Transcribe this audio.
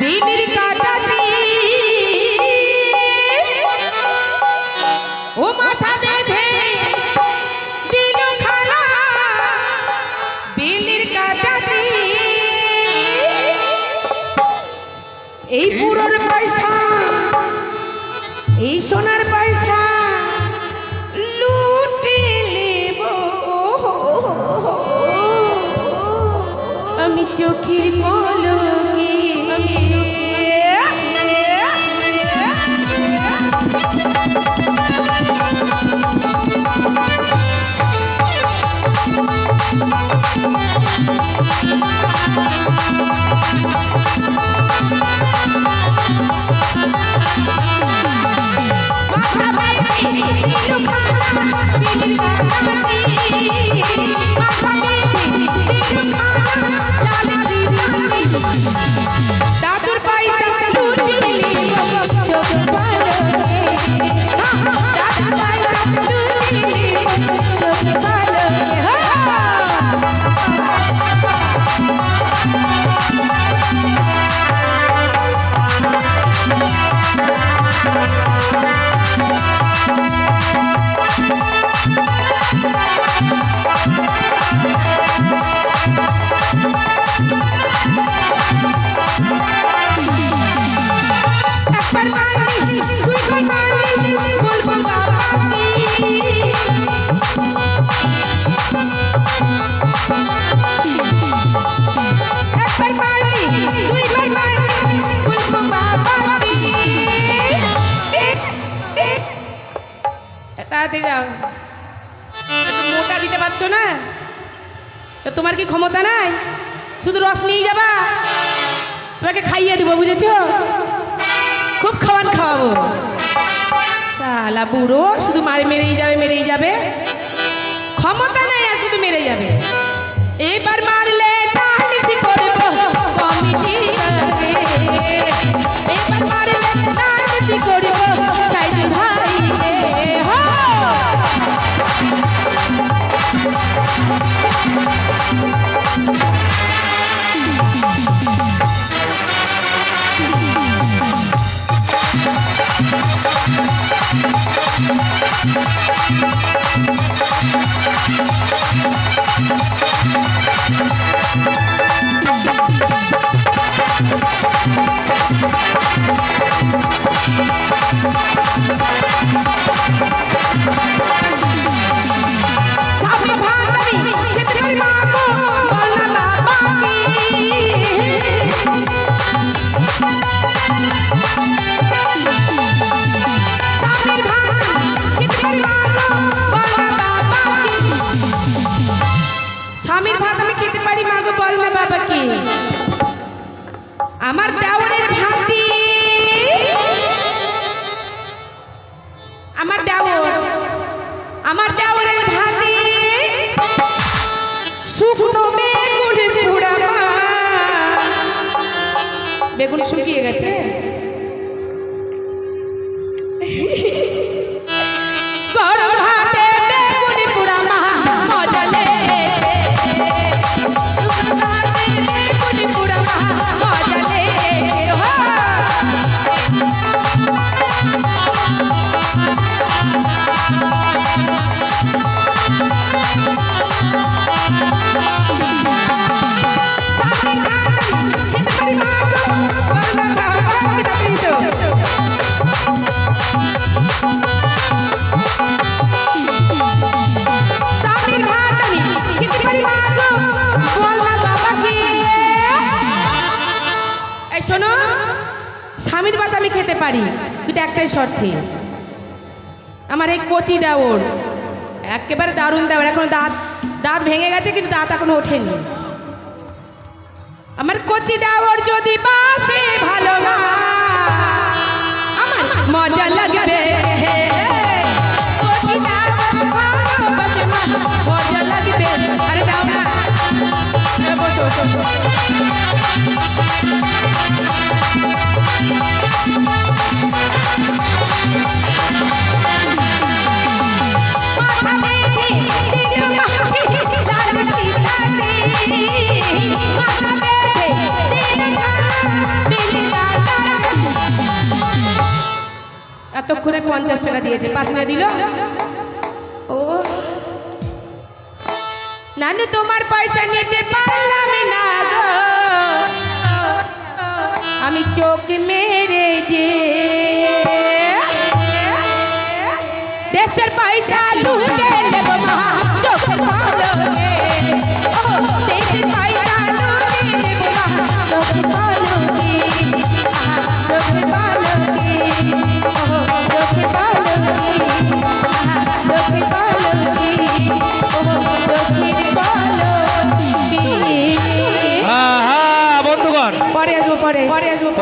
বিলির কাটাতে। ও মাথা বেঁধে কাটাতে। এই পুরোর পয়সা, এই সোনার পয়সা আমি চোখের পলকে Bye. তাড়াতাড়ি একটু মোটা দিতে পারছ না? তো তোমার কি ক্ষমতা নাই? শুধু রস নিয়ে যাবা? তোমাকে খাইয়ে দিব, বুঝেছ? খুব খাওয়ান খাওয়াবো। শালা বুড়ো, শুধু মারে মেরেই যাবে মেরেই যাবে। ক্ষমতা নাই আর শুধু মেরে যাবে। এবার মারলে শুকনো বেগুন পুরামা বেগুন শুকিয়ে গেছে। স্বামীর ভাত আমি খেতে পারি। কিন্তু একটাই শর্তে। আমার এই কচি দেওর একেবারে দারুণ দেওয়ার এখন দাঁত দাঁত ভেঙে গেছে, কিন্তু দাঁত এখনও ওঠেনি। আমার কচি দেওর যদি বাসে ভালো না, আমার মজা লাগবে। এতক্ষণে পঞ্চাশ টাকা দিয়েছে। না দিল? ও। নানু, তোমার পয়সা নিতে পারলাম না গো। আমি চোখ মেরে যে দেশের